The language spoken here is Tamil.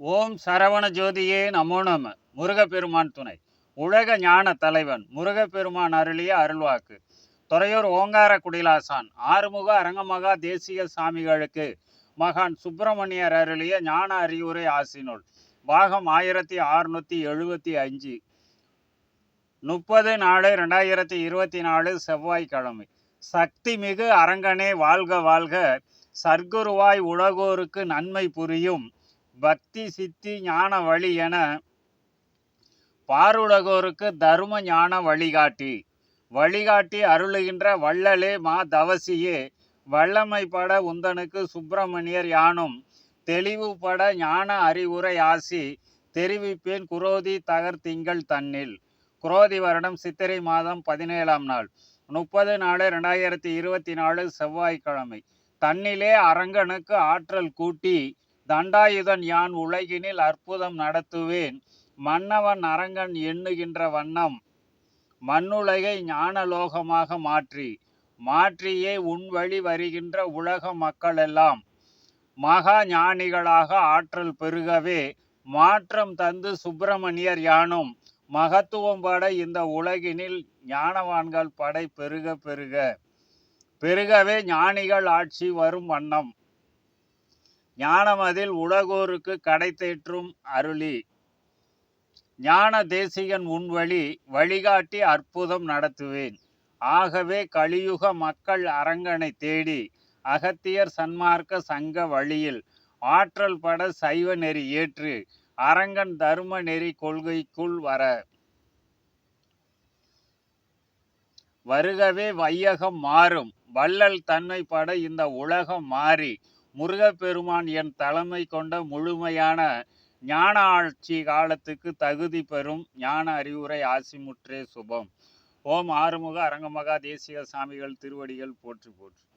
ஓம் சரவண ஜோதியே நமோ நம. முருகப்பெருமான் துணை. உலக ஞான தலைவன் முருகப்பெருமான் அருளிய அருள்வாக்கு. துறையூர் ஓங்கார குடிலாசான் ஆறுமுக அரங்கமகா தேசிய சாமிகளுக்கு மகான் சுப்பிரமணியர் அருளிய ஞான அறிவுரை ஆசினுள் பாகம் ஆயிரத்தி அறுநூத்தி எழுபத்தி அஞ்சு. முப்பது நாலு ரெண்டாயிரத்தி இருபத்தி நாலு செவ்வாய்க்கிழமை. சக்தி மிகு அரங்கனே வாழ்க வாழ்க. சர்க்குருவாய் உலகோருக்கு நன்மை புரியும். பக்தி சித்தி ஞான வழி என பாருலகோருக்கு தரும ஞான வழிகாட்டி. வழிகாட்டி அருளுகின்ற வள்ளலே மா தவசியே. வல்லமைப்பட உந்தனுக்கு சுப்பிரமணியர் யானும். தெளிவுபட ஞான அறிவுரை ஆசி. தெரிவிப்பேன் குரோதி தகர் திங்கள் தன்னில். குரோதி வருடம் சித்திரை மாதம் பதினேழாம் நாள். முப்பது நாலு ரெண்டாயிரத்தி இருபத்தி நாலு செவ்வாய்க்கிழமை. தன்னிலே அரங்கனுக்கு ஆற்றல் கூட்டி தண்டாயுதன் யான் உலகினில் அற்புதம் நடத்துவேன். மன்னவன் அரங்கன் எண்ணுகின்ற வண்ணம் மண்ணுலகை ஞானலோகமாக மாற்றி மாற்றியே உன் வழி வருகின்ற உலக மக்களெல்லாம். மகா ஞானிகளாக ஆற்றல் பெருகவே மாற்றம் தந்து சுப்பிரமணியர் யானும் மகத்துவம் பட இந்த உலகினில் ஞானவான்கள் படை பெருக பெருக. பெருகவே ஞானிகள் ஆட்சி வரும் வண்ணம். ஞானமதில் உலகோருக்கு கடை தேற்றும் அருளி. ஞான தேசிகன் உன் வழி வழிகாட்டி அற்புதம் நடத்துவேன். ஆகவே கலியுக மக்கள் அரங்கனை தேடி அகத்தியர் சன்மார்க்க சங்க வழியில் ஆற்றல் பட சைவ நெறி ஏற்று அரங்கன் தர்ம நெறி கொள்கைக்குள் வர. வருகவே வையகம் மாறும் வள்ளல் தன்மை பட இந்த உலகம் மாறி முருகப்பெருமான் என் தலைமை கொண்ட முழுமையான ஞான ஆட்சி காலத்துக்கு தகுதி பெறும் ஞான அறிவுரை ஆசிமுற்றே சுபம். ஓம் ஆறுமுக அரங்கமகா தேசிக சாமிகள் திருவடிகள் போற்றி போற்று.